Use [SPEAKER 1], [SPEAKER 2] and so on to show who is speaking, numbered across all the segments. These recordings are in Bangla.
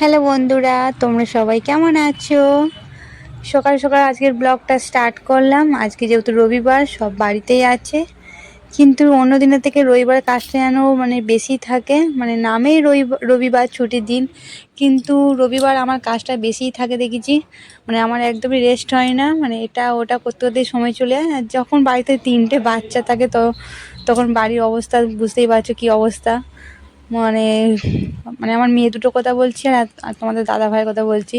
[SPEAKER 1] হ্যালো বন্ধুরা, তোমরা সবাই কেমন আছো? সকাল সকাল আজকের ব্লগটা স্টার্ট করলাম। আজকে যেহেতু রবিবার, সব বাড়িতেই আছে। কিন্তু অন্য দিনের থেকে রবিবার কাজটা যেন মানে বেশি থাকে মানে নামেই রবিবার ছুটির দিন। কিন্তু রবিবার আমার কাজটা বেশিই থাকে দেখেছি। মানে আমার একদমই রেস্ট হয় না মানে এটা ওটা করতে করতেই সময় চলে যায়। আর যখন বাড়িতে তিনটে বাচ্চা থাকে তো, তখন বাড়ির অবস্থা বুঝতেই পারছ কী অবস্থা। মানে মানে আমার মেয়ে দুটো কথা বলছি আর তোমাদের দাদা ভাইয়ের কথা বলছি।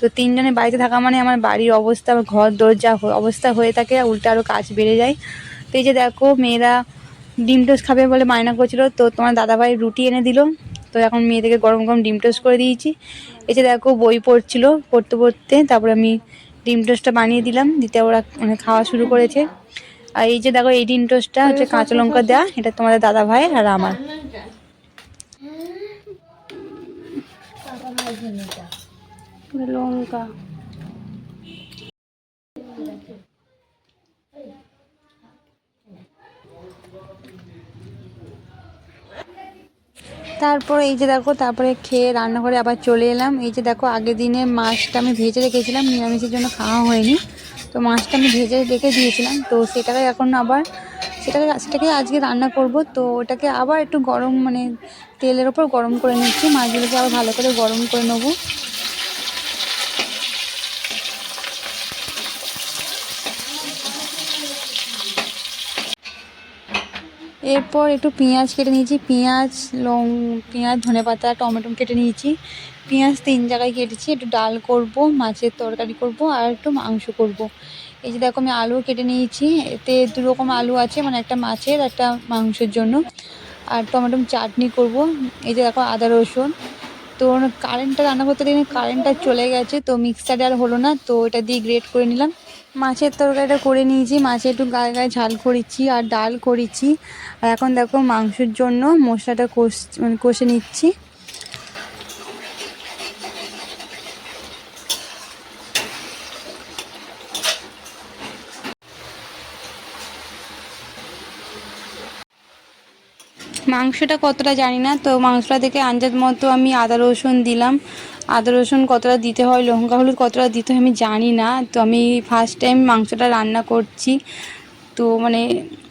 [SPEAKER 1] তো তিনজনে বাড়িতে থাকা মানে আমার বাড়ির অবস্থা, ঘর, দরজা অবস্থা হয়ে থাকে উল্টে আরও কাজ বেড়ে যায়। তো এই যে দেখো, মেয়েরা ডিম টোস্ট খাবে বলে মায়না করছিল। তো তোমার দাদা ভাই রুটি এনে দিল। তো এখন মেয়েদেরকে গরম গরম ডিম টোস্ট করে দিয়েছি। এই যে দেখো, বই পড়ছিল পড়তে পড়তে। তারপরে আমি ডিম টোস্টটা বানিয়ে দিলাম। দিতে ওরা মানে খাওয়া শুরু করেছে। আর এই যে দেখো, এই ডিম টোস্টটা হচ্ছে কাঁচা লঙ্কা দেওয়া এটা তোমাদের দাদা ভাইয়ের আর আমার। লঙ্কা। তারপর এই যে দেখো, তারপরে খেয়ে রান্নাঘরে আবার চলে এলাম। এই যে দেখো, আগের দিনে মাছটা আমি ভেজে রেখেছিলাম, নিরামিষের জন্য খাওয়া হয়নি। তো মাছটা আমি ভেজে রেখে দিয়েছিলাম, তো সেটাকে এখন আবার সেটাকে সেটাকে আজকে রান্না করব। তো ওটাকে আবার একটু গরম মানে তেলের ওপর গরম করে নিচ্ছি। মাছগুলোকে আবার ভালো করে গরম করে নেব। এরপর একটু পেঁয়াজ কেটে নিয়েছি। পেঁয়াজ, লং পেঁয়াজ, ধনে পাতা, টমেটো কেটে নিয়েছি। পেঁয়াজ তিন জায়গায় কেটেছি। একটু ডাল করব, মাছের তরকারি করব আর একটু মাংস করব। এই যে দেখো আমি আলু কেটে নিয়েছি। এতে দু রকম আলু আছে মানে একটা মাছের, একটা মাংসের জন্য। আর টমেটো চাটনি করব। এই যে দেখো আদা রসুন। তো কারেন্টটা রান্না করতে গিয়ে কারেন্টটা চলে গেছে, তো মিক্সারে আর হলো না, তো এটা দিয়ে গ্রেট করে নিলাম। মাছের তরকারিটা করে নিয়েছি, মাছে একটু গায়ে গায়ে ঝাল করেছি আর ডাল করেছি। আর এখন দেখো মাংসের জন্য মশলাটা কষ মানে কষে নিচ্ছি। মাংসটা কতটা জানি না, তো মাংসটা থেকে আন্দাজ মতো আমি আদা রসুন দিলাম। আদা রসুন কতটা দিতে হয়, লঙ্কা হলুদ কতটা দিতে হয় আমি জানি না, তো আমি ফার্স্ট টাইম মাংসটা রান্না করছি। তো মানে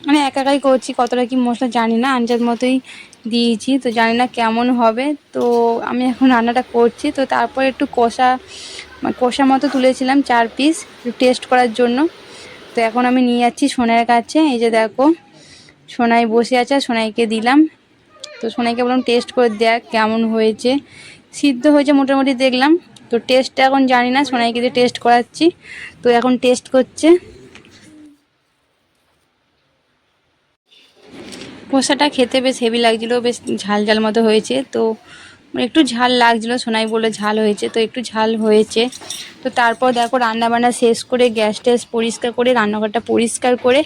[SPEAKER 1] মানে একা একাই করছি, কতটা কি মশলা জানি না আন্দাজ মতোই দিয়েছি, তো জানি না কেমন হবে। তো আমি এখন রান্নাটা করছি, তো তারপর একটু কষা কষা মতো তুলেছিলাম চার পিস টেস্ট করার জন্য। তো এখন আমি নিয়ে যাচ্ছি সোনার কাছে, এই যে দেখো। সোনাই বসে আছে আর সোনাইকে দিলাম। তো সোনাইকে বললাম টেস্ট করে দেখ কেমন হয়েছে। সিদ্ধ হয়েছে মোটামুটি দেখলাম। তো টেস্টটা এখন জানি না, সোনাইকে দিয়ে টেস্ট করাচ্ছি। তো এখন টেস্ট করছে। কষাটা খেতে বেশ হেভি লাগছিল, বেশ ঝাল ঝাল মতো হয়েছে। তো মানে একটু ঝাল লাগছিল, সোনাই বলে ঝাল হয়েছে, তো একটু ঝাল হয়েছে। তো তারপর দেখো রান্না বান্না শেষ করে গ্যাস ট্যাস পরিষ্কার করে, রান্নাঘরটা পরিষ্কার করে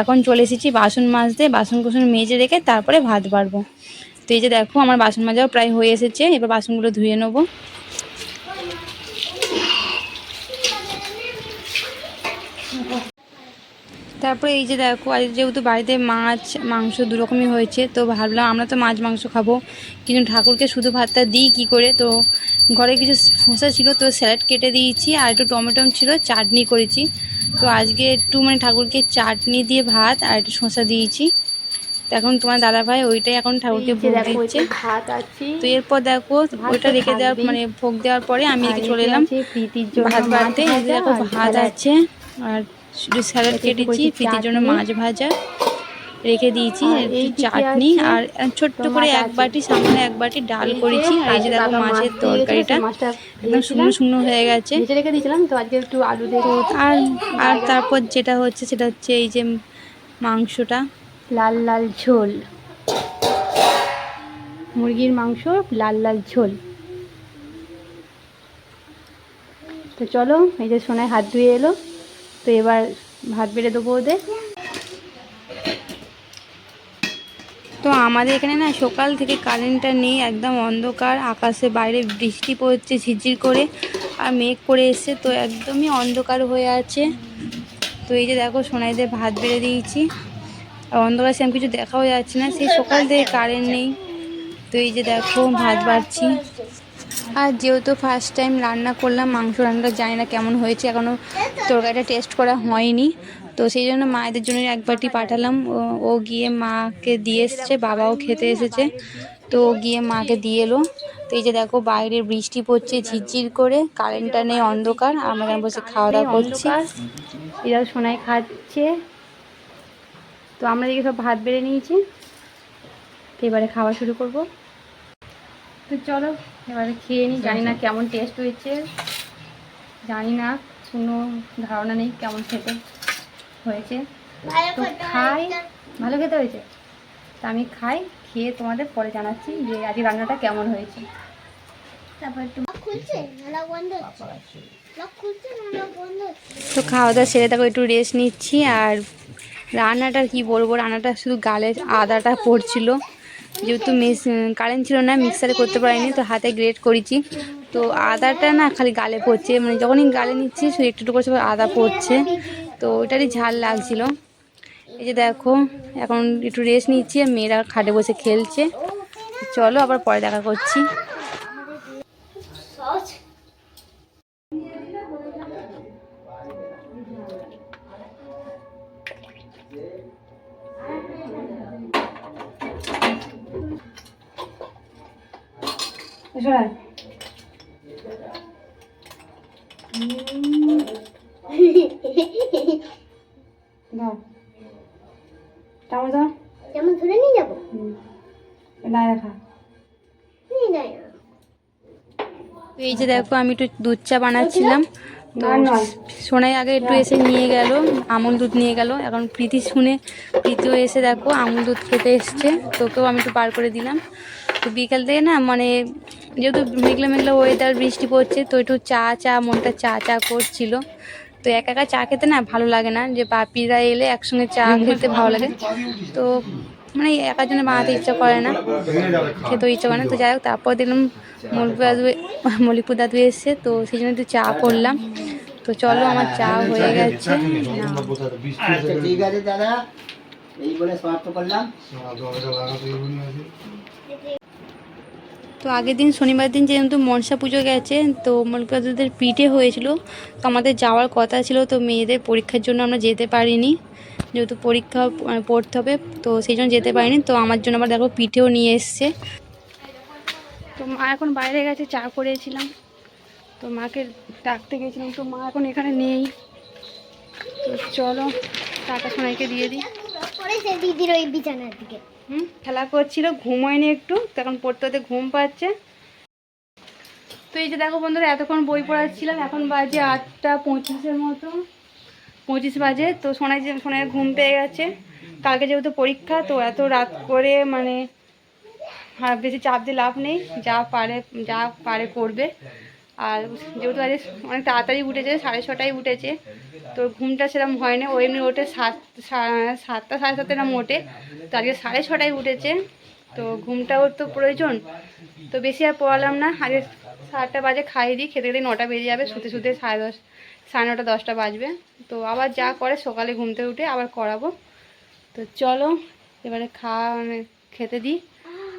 [SPEAKER 1] এখন চলে এসেছি বাসন মাজতে, বাসন কুসন মেজে রেখে তারপরে ভাত বাড়বো। তো এই যে দেখো আমার বাসন মাজাও প্রায় হয়ে এসেছে, এবার বাসনগুলো ধুয়ে নেব। তারপরে এই যে দেখো আজ যেহেতু বাড়িতে মাছ মাংস দু রকমই হয়েছে তো ভাবলাম আমরা তো মাছ মাংস খাব। কিন্তু ঠাকুরকে শুধু ভাতটা দিই কী করে? তো ঘরে কিছু শসা ছিল তো স্যালাড কেটে দিয়েছি আর একটু টমেটো ছিল চাটনি করেছি। তো আজকে একটু মানে ঠাকুরকে চাটনি দিয়ে ভাত আর একটু শসা দিয়েছি। তো এখন তোমার দাদা ভাই ওইটাই এখন ঠাকুরকে ভোগ দিচ্ছে।
[SPEAKER 2] ভাত আছে।
[SPEAKER 1] তো এরপর দেখো ওইটা রেখে দেওয়ার মানে ভোগ দেওয়ার পরে আমি চলে এলাম। ভাত বাড়তে দেখো ভাত আছে আর শুধু স্যালাড কেটেছি ফিতির জন্য মাছ ভাজা রেখে দিয়েছি চাটনি আর ছোট্ট করে এক বাটি সামনে এক বাটি ডাল করেছি আর এই যে দেখো মাছের তরকারিটা একদম শুকনো শুকনো হয়ে গেছে।
[SPEAKER 2] রেখে দিয়েছিলাম তো আজকে একটু আলু
[SPEAKER 1] আর আর তারপর যেটা হচ্ছে সেটা হচ্ছে এই যে মাংসটা।
[SPEAKER 2] লাল লাল ঝোল। মুরগির মাংস লাল লাল ঝোল। তো চলো এই যে সোনায় হাত ধুয়ে এলো। তো এবার ভাত বেড়ে দেবো ওদের।
[SPEAKER 1] তো আমাদের এখানে না সকাল থেকে কারেন্টটা নেই, একদম অন্ধকার, আকাশে বাইরে বৃষ্টি পড়ছে, ঝিরঝির করে, আর মেঘ করে এসছে, তো একদমই অন্ধকার হয়ে আছে। তো এই যে দেখো সোনাইদের ভাত বেড়ে দিয়েছি। আর অন্ধকার সেরকম কিছু দেখাও যাচ্ছে না, সেই সকাল থেকে কারেন্ট নেই। তো এই যে দেখো ভাত বাড়ছি। আর যেহেতু ফার্স্ট টাইম রান্না করলাম মাংস রান্নাটা জানি না কেমন হয়েছে এখনও তরকারিটা টেস্ট করা হয়নি। তো সেই জন্য মায়েদের জন্য একবারটি পাঠালাম। ও- গিয়ে মাকে দিয়ে এসছে বাবাও খেতে এসেছে। তো ও গিয়ে মাকে দিয়ে এলো। তো এই যে দেখো বাইরে বৃষ্টি পড়ছে ঝিরঝির করে কারেন্টটা নেই অন্ধকার। আমরা এখানে বসে খাওয়া দাওয়া করছি।
[SPEAKER 2] এরা সোনাই খাচ্ছে। তো আমরা এদিকে সব ভাত বেড়ে নিয়েছি। তো এবারে খাওয়া শুরু করব। তো চলো এবারে খেয়ে নিই জানি না কেমন টেস্ট হয়েছে। জানি না কোনো ধারণা নেই কেমন খেতে হয়েছে। তো খাই। ভালো খেতে হয়েছে? তা আমি খাই খেয়ে তোমাদের পরে জানাচ্ছি যে আজকে রান্নাটা কেমন হয়েছে।
[SPEAKER 1] তো খাওয়া দাওয়া সেরে তাকে একটু রেস্ট নিচ্ছি। আর রান্নাটা কি বলব রান্নাটা শুধু গালে আদাটা পড়ছিল। যেহেতু মিস কারেন্ট ছিল না মিক্সারে করতে পারিনি, তো হাতে গ্রেট করেছি। তো আদাটা না খালি গালে পড়ছে মানে যখনই গালে নিচ্ছি, শুধু একটু একটু করছে আদা পড়ছে। তো ওইটারই ঝাল লাগছিল। এই যে দেখো, এখন একটু রেস্ট নিচ্ছি, আর মেয়েরা খাটে বসে খেলছে। চলো আবার পরে দেখা করছি।
[SPEAKER 3] যেমন ধরে নিয়ে যাব। না।
[SPEAKER 1] তো এই যে দেখো আমি একটু দুধ চা বানাচ্ছিলাম। তো সোনাই আগে একটু এসে নিয়ে গেল আমুল দুধ নিয়ে গেল। এখন প্রীতি শুনে প্রীতিও এসে দেখো আমুল দুধ খেতে এসছে। তোকেও আমি একটু বার করে দিলাম। তো বিকাল থেকে না মানে যেহেতু মেঘলা মেঘলা ওয়েদার বৃষ্টি পড়ছে তো একটু চা চা মনটা চা চা করছিল। তো একা একা চা খেতে না ভালো লাগে না। যে বাপিরা এলে একসঙ্গে চা খেতে ভালো লাগে। তো মানে একার জন্য বানাতে ইচ্ছা করে না। খেতেও ইচ্ছা করে না। তো যাই হোক তারপর দেখলাম মলিপুর দাদু মলিপুর দাদু এসছে। তো সেই জন্য একটু চা করলাম। তো চলো আমার চা হয়ে গেছে।
[SPEAKER 4] আচ্ছা ঠিক আছে দাদা। এই বলে সমাপ্ত করলাম।
[SPEAKER 1] তো আগের দিন শনিবার দিন যেহেতু মনসা পুজো গেছে, তো মলিপুর দাদুদের পিঠে হয়েছিল। তো আমাদের যাওয়ার কথা ছিল, তো মেয়েদের পরীক্ষার জন্য আমরা যেতে পারিনি। যেহেতু পরীক্ষা পড়তে হবে, তো সেই জন্য যেতে পারিনি। তো আমার জন্য আবার দেখো পিঠেও নিয়ে এসছে। তো মা এখন বাইরে গেছে, চা করেছিলাম। তো মাকে ডাকতে গেছিলাম, তো মা এখন এখানে নেই। তো চলো টাকা সোনাইকে দিয়ে দিই। খেলা করছিল, ঘুমোয়নি একটু তখন পড়তে ঘুম পাচ্ছে। তো এই যে দেখো বন্ধুরা, এতক্ষণ বই পড়াচ্ছিলাম, এখন বাজে আটটা পঁচিশের মতো। পঁচিশ বাজে, তো সোনাই যে সোনাই ঘুম পেয়ে গেছে। কালকে যেহেতু পরীক্ষা, তো এত রাত করে মানে আর বেশি চাপ দিয়ে লাভ নেই, যা পারে যা পারে করবে। আর যেহেতু আজ অনেক তাড়াতাড়ি উঠেছে, সাড়ে ছটায় উঠেছে, তো ঘুমটা সেরকম হয় না ও এমনি ওঠে সাত সাতটা, সাড়ে সাতটা এরকম ওঠে, তো আজকে সাড়ে ছটায় উঠেছে, তো ঘুমটা ওর তো প্রয়োজন, তো বেশি আর পড়ালাম না, আগে সাতটা বাজে খাইয়ে দিই, খেতে খেতে নটা বেজে যাবে, শুতে শুতে সাড়ে দশ, সাড়ে নটা, দশটা বাজবে, তো আবার যা করে সকালে ঘুম থেকে উঠে আবার করাবো, তো চলো, এবারে খাওয়া মানে খেতে দিই,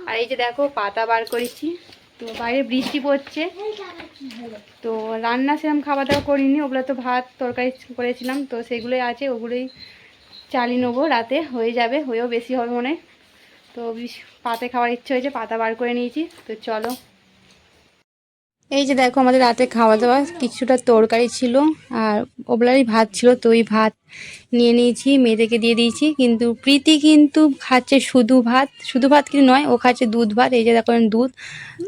[SPEAKER 1] আর এই যে দেখো পাতা বার করেছি তো বাইরে বৃষ্টি পড়ছে তো রান্না সেরকম খাওয়া দাওয়া করিনি, ওগুলো তো ভাত, তরকারি করেছিলাম, তো সেগুলোই আছে, ওগুলোই চালিয়ে নেব, রাতে হয়ে যাবে, হয়েও বেশি হবে মনে। তো পাতে খাওয়ার ইচ্ছে হয়েছে, পাতা বার করে নিয়েছি, তো চলো এই যে দেখো আমাদের রাতে খাওয়া দাওয়া কিছুটা তরকারি ছিল আর ওগুলারই ভাত ছিল, তো ওই ভাত নিয়ে নিয়েছি, মেয়েদেরকে দিয়ে দিয়েছি। কিন্তু প্রীতি কিন্তু খাচ্ছে শুধু ভাত শুধু ভাত কিন্তু নয়, ও খাচ্ছে দুধ ভাত, এই যে দেখো দুধ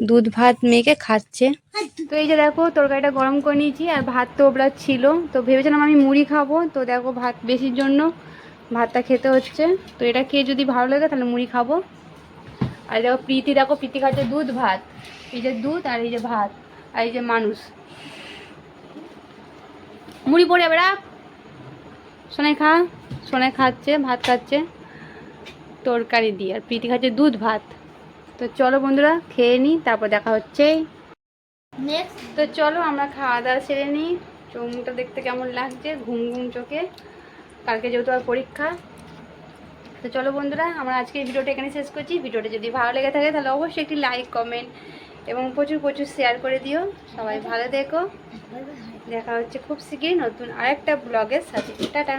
[SPEAKER 1] দুধ ভাত মেয়েকে খাচ্ছে। তো এই যে দেখো তরকারিটা গরম করে নিয়েছি আর ভাত তো ওবলা ছিল, তো ভেবেছিলাম আমি মুড়ি খাব, তো দেখো ভাত বেশির জন্য ভাতটা খেতে হচ্ছে। তো এটা খেয়ে যদি ভালো লাগে তাহলে মুড়ি খাব। আর দেখো প্রীতি দেখো প্রীতি খাচ্ছে দুধ ভাত, এই যে দুধ আর এই যে ভাত। এই যে মানুষ। মুড়ি পড়ে রাখ। সোনাই খা সোনাই খাচ্ছে ভাত খাচ্ছে তরকারি দিয়ে। আর প্রীতি খাচ্ছে দুধ ভাত। তো চলো বন্ধুরা খেয়ে নিই তারপর দেখা হচ্ছে।
[SPEAKER 3] নেক্সট
[SPEAKER 1] তো চলো আমরা খাওয়া দাওয়া সেরে নিই চোখটা দেখতে কেমন লাগছে ঘুম ঘুম চোখে। কালকে যেহেতু আর পরীক্ষা। তো চলো বন্ধুরা আমরা আজকে এই ভিডিওটা এখানে শেষ করছি। ভিডিওটা যদি ভালো লেগে থাকে তাহলে অবশ্যই একটি লাইক কমেন্ট
[SPEAKER 2] এবং প্রচুর প্রচুর শেয়ার করে দিও। সবাই ভালো দেখো দেখা হচ্ছে খুব শীঘ্রই নতুন আরেকটা ব্লগের সাথে। টাটা।